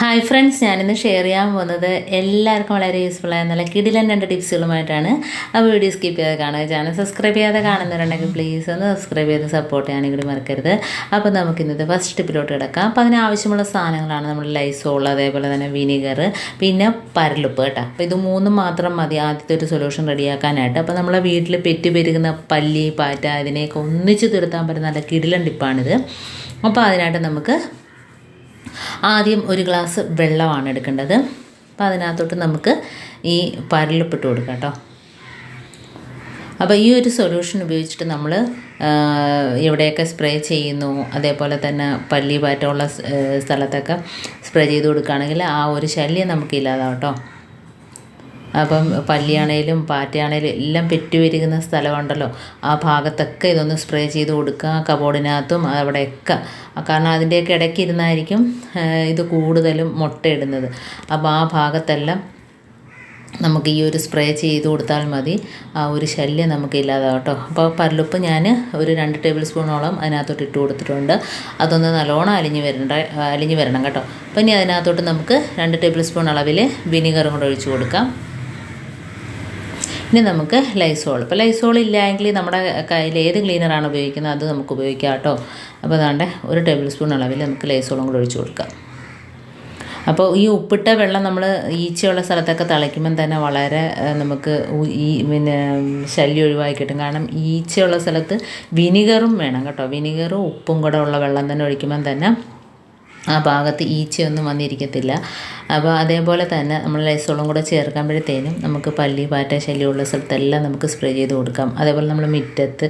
Hi friends ഞാനിന്ന് share ചെയ്യാൻ പോകുന്നത് എല്ലാവർക്കും വളരെ യൂസ്ഫുൾ ആയ നല്ല കിടിലൻ രണ്ട് ടിപ്സുകളുമായിട്ടാണ് ആ വീഡിയോ സ്കിപ്പ് ചെയ്ത് കാണുക. ചാനൽ സബ്സ്ക്രൈബ് ചെയ്യാതെ കാണുന്നവരുണ്ടെങ്കിൽ പ്ലീസ് ഒന്ന് സബ്സ്ക്രൈബ് ചെയ്ത് സപ്പോർട്ട് ചെയ്യാനും കൂടി മറക്കരുത്. അപ്പോൾ നമുക്ക് ഇന്നത്തെ ഫസ്റ്റ് ടിപ്പിലോട്ട് കിടക്കാം. അപ്പോൾ അതിനാവശ്യമുള്ള സാധനങ്ങളാണ് നമ്മൾ ലൈസോൾ അതേപോലെ തന്നെ വിനീഗർ പിന്നെ പരലുപ്പ് കേട്ടോ. അപ്പോൾ ഇത് മൂന്നും മാത്രം മതി. ആദ്യത്തെ ഒരു സൊല്യൂഷൻ റെഡിയാക്കാനായിട്ട് അപ്പോൾ നമ്മളെ വീട്ടിൽ പെറ്റി പെരുകുന്ന പല്ലി പാറ്റ ഇതിനെയൊക്കെ ഒന്നിച്ച് തീർത്താൻ പറ്റുന്ന നല്ല കിടിലൻ ടിപ്പാണിത് അപ്പോൾ അതിനായിട്ട് നമുക്ക് ആദ്യം ഒരു ഗ്ലാസ് വെള്ളമാണ് എടുക്കേണ്ടത്. അപ്പോൾ അതിനകത്തോട്ട് നമുക്ക് ഈ പരലിപ്പിട്ട് കൊടുക്കാം കേട്ടോ. അപ്പോൾ ഈ ഒരു സൊല്യൂഷൻ ഉപയോഗിച്ചിട്ട് നമ്മൾ എവിടെയൊക്കെ സ്പ്രേ ചെയ്യുന്നു അതേപോലെ തന്നെ പല്ലി പാറ്റമുള്ള സ്ഥലത്തൊക്കെ സ്പ്രേ ചെയ്ത് കൊടുക്കുകയാണെങ്കിൽ ആ ഒരു ശല്യം നമുക്ക് അപ്പം പല്ലിയാണേലും പാറ്റയാണേലും എല്ലാം പെറ്റുവരികുന്ന സ്ഥലമുണ്ടല്ലോ. ആ ഭാഗത്തൊക്കെ ഇതൊന്ന് സ്പ്രേ ചെയ്ത് കൊടുക്കുക കബോർഡിനകത്തും അവിടെയൊക്കെ. കാരണം അതിന്റെയൊക്കെ ഇടയ്ക്ക് ഇരുന്നായിരിക്കും ഇത് കൂടുതലും മുട്ടയിടുന്നത്. അപ്പോൾ ആ ഭാഗത്തെല്ലാം നമുക്ക് ഈ ഒരു സ്പ്രേ ചെയ്ത് കൊടുത്താൽ മതി. ആ ഒരു ശല്യം നമുക്ക് ഇല്ലാതാവും കേട്ടോ. അപ്പോൾ പല്ലുപ്പ് ഞാൻ ഒരു രണ്ട് ടേബിൾ സ്പൂണോളം അതിനകത്തോട്ട് ഇട്ട് കൊടുത്തിട്ടുണ്ട്. അതൊന്ന് നല്ലോണം അലിഞ്ഞ് വരണ്ട അലിഞ്ഞ് വരണം കേട്ടോ. അപ്പം ഇനി അതിനകത്തോട്ട് നമുക്ക് രണ്ട് ടേബിൾ സ്പൂൺ അളവിൽ വിനീഗറും കൂടെ ഒഴിച്ച് കൊടുക്കാം. ഇനി നമുക്ക് ലൈസോൾ ഇപ്പോൾ ലൈസോൾ ഇല്ലെങ്കിൽ നമ്മുടെ കയ്യിൽ ഏത് ക്ലീനറാണ് ഉപയോഗിക്കുന്നത്? അത് നമുക്ക് ഉപയോഗിക്കാം കേട്ടോ. അപ്പോൾ അതാണ്ട് ഒരു ടേബിൾ സ്പൂൺ അളവിൽ നമുക്ക് ലൈസോളും കൂടെ ഒഴിച്ചു കൊടുക്കാം. അപ്പോൾ ഈ ഉപ്പിട്ട വെള്ളം നമ്മൾ ഈച്ചയുള്ള സ്ഥലത്തൊക്കെ തിളയ്ക്കുമ്പം തന്നെ വളരെ നമുക്ക് ഈ പിന്നെ ശല്യം ഒഴിവാക്കി കിട്ടും. കാരണം ഈച്ചയുള്ള സ്ഥലത്ത് വിനിഗറും വേണം കേട്ടോ. വിനിഗറും ഉപ്പും കൂടെ ഉള്ള വെള്ളം തന്നെ ഒഴിക്കുമ്പം തന്നെ ആ ഭാഗത്ത് ഈച്ചയൊന്നും വന്നിരിക്കത്തില്ല. അപ്പോൾ അതേപോലെ തന്നെ നമ്മൾ ലൈസോളും കൂടെ ചേർക്കുമ്പോഴത്തേനും നമുക്ക് പല്ലി പാറ്റ ശല്യമുള്ള സ്ഥലത്തെല്ലാം നമുക്ക് സ്പ്രേ ചെയ്ത് കൊടുക്കാം. അതേപോലെ നമ്മൾ മുറ്റത്ത്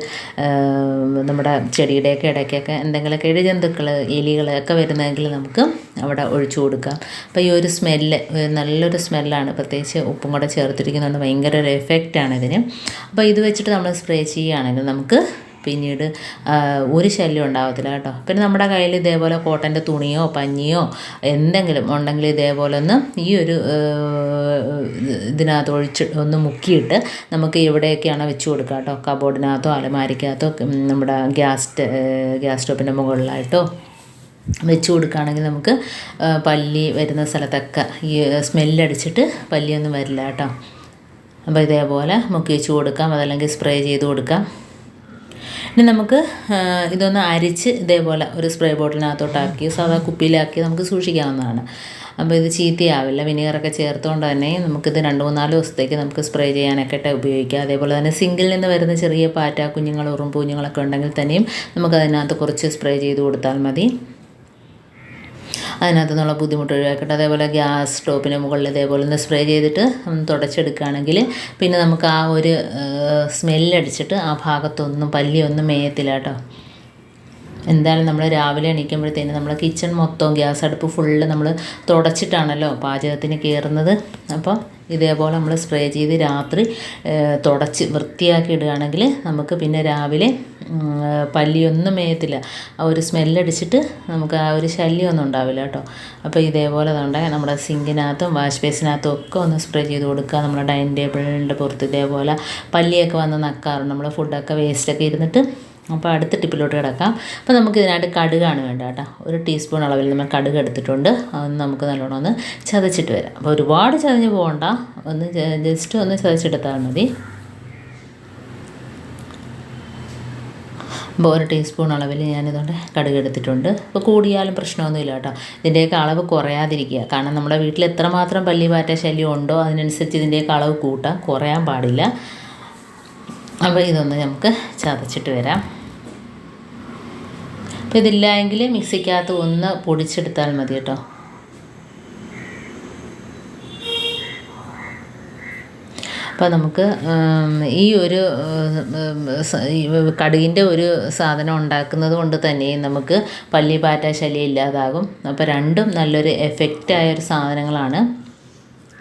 നമ്മുടെ ചെടിയുടെയൊക്കെ ഇടയ്ക്കൊക്കെ എന്തെങ്കിലുമൊക്കെ ഇഴജന്തുക്കൾ എലികളൊക്കെ വരുന്നതെങ്കിൽ നമുക്ക് അവിടെ ഒഴിച്ചു കൊടുക്കാം. അപ്പോൾ ഈ ഒരു സ്മെല്ല് നല്ലൊരു സ്മെല്ലാണ്. പ്രത്യേകിച്ച് ഉപ്പും കൂടെ ചേർത്തിരിക്കുന്നതുകൊണ്ട് ഭയങ്കര ഒരു എഫക്റ്റാണ് ഇതിന്. അപ്പോൾ ഇത് വെച്ചിട്ട് നമ്മൾ സ്പ്രേ ചെയ്യുകയാണെങ്കിൽ നമുക്ക് പിന്നീട് ഒരു ശല്യം ഉണ്ടാകത്തില്ല കേട്ടോ. പിന്നെ നമ്മുടെ കയ്യിൽ ഇതേപോലെ കോട്ടന്റെ തുണിയോ പഞ്ഞിയോ എന്തെങ്കിലും ഉണ്ടെങ്കിൽ ഇതേപോലെ ഒന്ന് ഈ ഒരു ഇതിനകത്ത് ഒഴിച്ച് ഒന്ന് മുക്കിയിട്ട് നമുക്ക് എവിടെയൊക്കെയാണ് വെച്ച് കൊടുക്കുക കേട്ടോ. കബോർഡിനകത്തോ അലമാരിക്കകത്തോ നമ്മുടെ ഗ്യാസ് ഗ്യാസ് സ്റ്റോപ്പിന്റെ മുകളിലായിട്ടോ വെച്ച് കൊടുക്കുകയാണെങ്കിൽ നമുക്ക് പല്ലി വരുന്ന സ്ഥലത്തൊക്കെ ഈ സ്മെല്ലടിച്ചിട്ട് പല്ലിയൊന്നും വരില്ല കേട്ടോ. അപ്പോൾ ഇതേപോലെ മുക്കി വെച്ച് കൊടുക്കാം. അതല്ലെങ്കിൽ സ്പ്രേ ചെയ്ത് കൊടുക്കാം. ഇനി നമുക്ക് ഇതൊന്ന് അരിച്ച് ഇതേപോലെ ഒരു സ്പ്രേ ബോട്ടിലിനകത്തോട്ടാക്കി സാധാ കുപ്പിയിലാക്കി നമുക്ക് സൂക്ഷിക്കാവുന്നതാണ്. അപ്പോൾ ഇത് ചീത്തയാവില്ല. വിനീഗറൊക്കെ ചേർത്തുകൊണ്ട് തന്നെ നമുക്കിത് രണ്ട് മൂന്നാൽ ദിവസത്തേക്ക് നമുക്ക് സ്പ്രേ ചെയ്യാനൊക്കെ ഉപയോഗിക്കാം. അതേപോലെ തന്നെ സിങ്കിൽ നിന്ന് വരുന്ന ചെറിയ പാറ്റ കുഞ്ഞുങ്ങൾ ഉറുമ്പ് കുഞ്ഞുങ്ങളൊക്കെ ഉണ്ടെങ്കിൽ തന്നെയും നമുക്കതിനകത്ത് കുറച്ച് സ്പ്രേ ചെയ്ത് കൊടുത്താൽ മതി. അതിനകത്ത് നിന്നുള്ള ബുദ്ധിമുട്ട് ഒഴിവാക്കട്ടെ അതേപോലെ ഗ്യാസ് സ്റ്റോപ്പിന് മുകളിൽ ഇതേപോലെ ഒന്ന് സ്പ്രേ ചെയ്തിട്ട് തുടച്ചെടുക്കുകയാണെങ്കിൽ പിന്നെ നമുക്ക് ആ ഒരു സ്മെല്ലടിച്ചിട്ട് ആ ഭാഗത്തൊന്നും പല്ലിയൊന്നും മേയത്തില്ല കേട്ടോ. എന്തായാലും നമ്മൾ രാവിലെ എണീക്കുമ്പോഴത്തേന് നമ്മൾ കിച്ചൺ മൊത്തം ഗ്യാസ് അടുപ്പ് ഫുള്ള് നമ്മൾ തുടച്ചിട്ടാണല്ലോ പാചകത്തിന് കയറുന്നത് അപ്പോൾ ഇതേപോലെ നമ്മൾ സ്പ്രേ ചെയ്ത് രാത്രി തുടച്ച് വൃത്തിയാക്കി ഇടുകയാണെങ്കിൽ നമുക്ക് പിന്നെ രാവിലെ പല്ലിയൊന്നും മേയത്തില്ല. ആ ഒരു സ്മെല്ലടിച്ചിട്ട് നമുക്ക് ആ ഒരു ശല്യമൊന്നും ഉണ്ടാവില്ല കേട്ടോ. അപ്പോൾ ഇതേപോലെ തന്നെ നമ്മുടെ സിങ്കിനകത്തും വാഷ് ബേസിനകത്തും ഒക്കെ ഒന്ന് സ്പ്രേ ചെയ്ത് കൊടുക്കുക. നമ്മുടെ ഡൈനിങ് ടേബിളിന്റെ പുറത്ത് ഇതേപോലെ പല്ലിയൊക്കെ വന്ന് നക്കാറുണ്ട്. നമ്മൾ ഫുഡൊക്കെ വേസ്റ്റൊക്കെ ഇരുന്നിട്ട് അപ്പോൾ അടുത്ത ടിപ്പിലോട്ട് കിടക്കാം. അപ്പോൾ നമുക്ക് ഇതിനായിട്ട് കടുകാണ് വേണ്ട കേട്ടോ. ഒരു ടീസ്പൂൺ അളവിൽ നമ്മൾ കടുക് എടുത്തിട്ടുണ്ട്. അതൊന്ന് നമുക്ക് നല്ലോണം ഒന്ന് ചതച്ചിട്ട് വരാം. അപ്പോൾ ഒരുപാട് ചതഞ്ഞ് പോകണ്ട. ഒന്ന് ജസ്റ്റ് ഒന്ന് ചതച്ചെടുത്താൽ മതി. അപ്പോൾ ഒരു ടീസ്പൂൺ അളവിൽ ഞാനിതുകൊണ്ട് കടുക് എടുത്തിട്ടുണ്ട്. അപ്പോൾ കൂടിയാലും പ്രശ്നമൊന്നുമില്ല കേട്ടോ. ഇതിന്റെയൊക്കെ അളവ് കുറയാതിരിക്കുക. കാരണം നമ്മുടെ വീട്ടിൽ എത്രമാത്രം പല്ലി പാറ്റ ശല്യം ഉണ്ടോ അതിനനുസരിച്ച് ഇതിന്റെയൊക്കെ അളവ് കൂട്ടാം കുറയാൻ പാടില്ല. അപ്പോൾ ഇതൊന്ന് നമുക്ക് ചതച്ചിട്ട് വരാം. അപ്പോൾ ഇതില്ല എങ്കിൽ മിക്സിക്കകത്ത് ഒന്ന് പൊടിച്ചെടുത്താൽ മതി കേട്ടോ. അപ്പോൾ നമുക്ക് ഈ ഒരു കടുകിന്റെ ഒരു സാധനം ഉണ്ടാക്കുന്നത് കൊണ്ട് തന്നെ നമുക്ക് പല്ലി പാറ്റ ശല്യം ഇല്ലാതാകും. അപ്പോൾ രണ്ടും നല്ലൊരു എഫക്റ്റായ ഒരു സാധനങ്ങളാണ്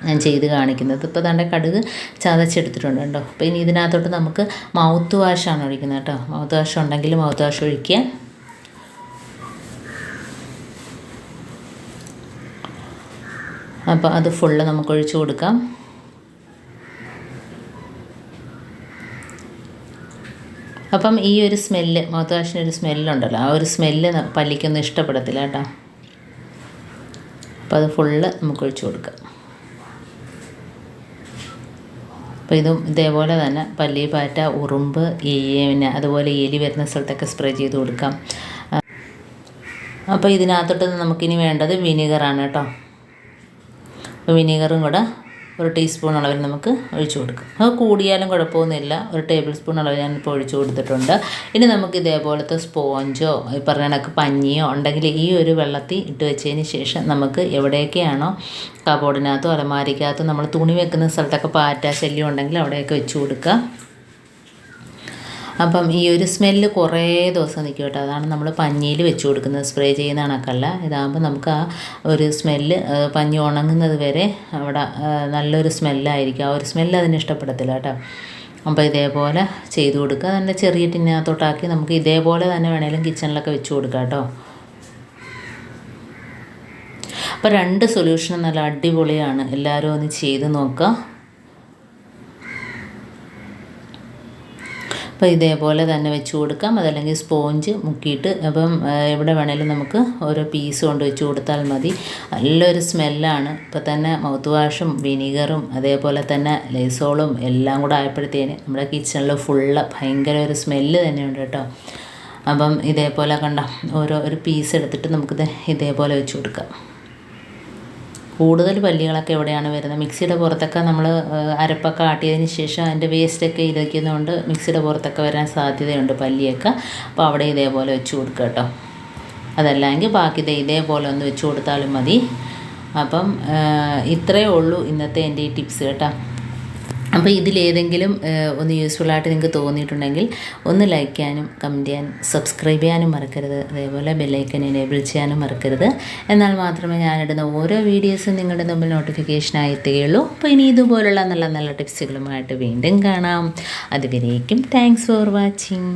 ഞാൻ ചെയ്ത് കാണിക്കുന്നത്. ഇപ്പോൾ തന്റെ കടുക് ചതച്ചെടുത്തിട്ടുണ്ട് കേട്ടോ. അപ്പോൾ ഇനി ഇതിനകത്തോട്ട് നമുക്ക് മൗത്ത് വാഷാണ് ഒഴിക്കുന്നത് കേട്ടോ. മൗത്ത് വാഷ് ഉണ്ടെങ്കിൽ മൗത്ത് വാഷ് ഒഴിക്കുക. അപ്പോൾ അത് ഫുള്ള് നമുക്ക് ഒഴിച്ചു കൊടുക്കാം. അപ്പം ഈ ഒരു സ്മെല്ല് മൗത്ത് വാഷിന് ഒരു സ്മെല്ലുണ്ടല്ലോ ആ ഒരു സ്മെല്ല് പല്ലിക്കൊന്നും ഇഷ്ടപ്പെടത്തില്ല കേട്ടോ. അപ്പോൾ അത് ഫുള്ള് നമുക്ക് ഒഴിച്ചു കൊടുക്കാം. അപ്പോൾ ഇതും ഇതേപോലെ തന്നെ പല്ലി പാറ്റ ഉറുമ്പ് പിന്നെ അതുപോലെ എലി വരുന്ന സ്ഥലത്തൊക്കെ സ്പ്രേ ചെയ്ത് കൊടുക്കാം. അപ്പോൾ ഇതിനകത്തോട്ട് നമുക്കിനി വേണ്ടത് വിനീഗറാണ് കേട്ടോ. വിനീഗറും കൂടെ ഒരു ടീസ്പൂൺ അളവിൽ നമുക്ക് ഒഴിച്ചു കൊടുക്കാം. അത് കൂടിയാലും കുഴപ്പമൊന്നുമില്ല. ഒരു ടേബിൾ സ്പൂൺ അളവ് ഞാനിപ്പോൾ ഒഴിച്ചു കൊടുത്തിട്ടുണ്ട്. ഇനി നമുക്ക് ഇതേപോലത്തെ സ്പോഞ്ചോ ഈ പറഞ്ഞ കണക്ക് പഞ്ഞിയോ ഉണ്ടെങ്കിൽ ഈ ഒരു വെള്ളത്തിൽ ഇട്ട് വെച്ചതിന് ശേഷം നമുക്ക് എവിടെയൊക്കെയാണോ കബോർഡിനകത്തോ അലമാരിക്കകത്തോ നമ്മൾ തുണി വെക്കുന്ന സ്ഥലത്തൊക്കെ പാറ്റ ശല്യം ഉണ്ടെങ്കിൽ അവിടെയൊക്കെ വെച്ച് കൊടുക്കുക. അപ്പം ഈ ഒരു സ്മെല്ല് കുറേ ദിവസം നിൽക്കും കേട്ടോ. അതാണ് നമ്മൾ പഞ്ഞിയിൽ വെച്ച് കൊടുക്കുന്നത്. സ്പ്രേ ചെയ്യുന്ന കണക്കല്ല. ഇതാകുമ്പോൾ നമുക്ക് ആ ഒരു സ്മെല്ല് പഞ്ഞി ഉണങ്ങുന്നത് വരെ അവിടെ നല്ലൊരു സ്മെല്ലായിരിക്കും. ആ ഒരു സ്മെല്ല് അതിന് ഇഷ്ടപ്പെടത്തില്ല കേട്ടോ. അപ്പോൾ ഇതേപോലെ ചെയ്ത് കൊടുക്കുക. അതിന്റെ ചെറിയ ടിന്നകത്തോട്ടാക്കി നമുക്ക് ഇതേപോലെ തന്നെ വേണേലും കിച്ചണിലൊക്കെ വെച്ച് കൊടുക്കാം കേട്ടോ. അപ്പോൾ രണ്ട് സൊല്യൂഷനും നല്ല അടിപൊളിയാണ്. എല്ലാവരും ഒന്ന് ചെയ്ത് നോക്കുക. അപ്പോൾ ഇതേപോലെ തന്നെ വെച്ച് കൊടുക്കാം. അതല്ലെങ്കിൽ സ്പോഞ്ച് മുക്കിയിട്ട് അപ്പം എവിടെ വേണേലും നമുക്ക് ഓരോ പീസ് കൊണ്ട് വെച്ച് കൊടുത്താൽ മതി. നല്ലൊരു സ്മെല്ലാണ്. ഇപ്പോൾ തന്നെ മൗത്ത് വാഷും വിനീഗറും അതേപോലെ തന്നെ ലൈസോളും എല്ലാം കൂടെ ആയപ്പോഴത്തേന് നമ്മുടെ കിച്ചണിൽ ഫുള്ള് ഭയങ്കര ഒരു സ്മെല്ല് തന്നെയുണ്ട് കേട്ടോ. അപ്പം ഇതേപോലെ കണ്ട ഓരോ ഒരു പീസ് എടുത്തിട്ട് നമുക്കിത് ഇതേപോലെ വെച്ച് കൊടുക്കാം. കൂടുതൽ പല്ലികളൊക്കെ എവിടെയാണ് വരുന്നത്? മിക്സിയുടെ പുറത്തൊക്കെ നമ്മൾ അരപ്പൊക്കെ ആട്ടിയതിന് ശേഷം അതിന്റെ വേസ്റ്റൊക്കെ ഇരിക്കുന്നതുകൊണ്ട് മിക്സിയുടെ പുറത്തൊക്കെ വരാൻ സാധ്യതയുണ്ട് പല്ലിയൊക്കെ. അപ്പോൾ അവിടെ ഇതേപോലെ വെച്ച് കൊടുക്കുക കേട്ടോ. അതല്ലെങ്കിൽ ബാക്കി ദേ ഇതേപോലെ ഒന്ന് വെച്ച് കൊടുത്താലും മതി. അപ്പം ഇത്രയേ ഉള്ളൂ ഇന്നത്തെ എന്റെ ഈ ടിപ്സ് കേട്ടോ. അപ്പോൾ ഇതിലേതെങ്കിലും ഒന്ന് യൂസ്ഫുൾ ആയിട്ട് നിങ്ങൾക്ക് തോന്നിയിട്ടുണ്ടെങ്കിൽ ഒന്ന് ലൈക്ക് ചെയ്യാനും കമന്റ് ചെയ്യാനും സബ്സ്ക്രൈബ് ചെയ്യാനും മറക്കരുത്. അതേപോലെ ബെല്ലൈക്കൻ എനേബിൾ ചെയ്യാനും മറക്കരുത്. എന്നാൽ മാത്രമേ ഞാനിടുന്ന ഓരോ വീഡിയോസും നിങ്ങളുടെ മുമ്പിൽ നോട്ടിഫിക്കേഷനായി എത്തുകയുള്ളൂ അപ്പോൾ ഇനി ഇതുപോലുള്ള നല്ല നല്ല ടിപ്സുകളുമായിട്ട് വീണ്ടും കാണാം. അതുവരേക്കും താങ്ക്സ് ഫോർ വാച്ചിങ്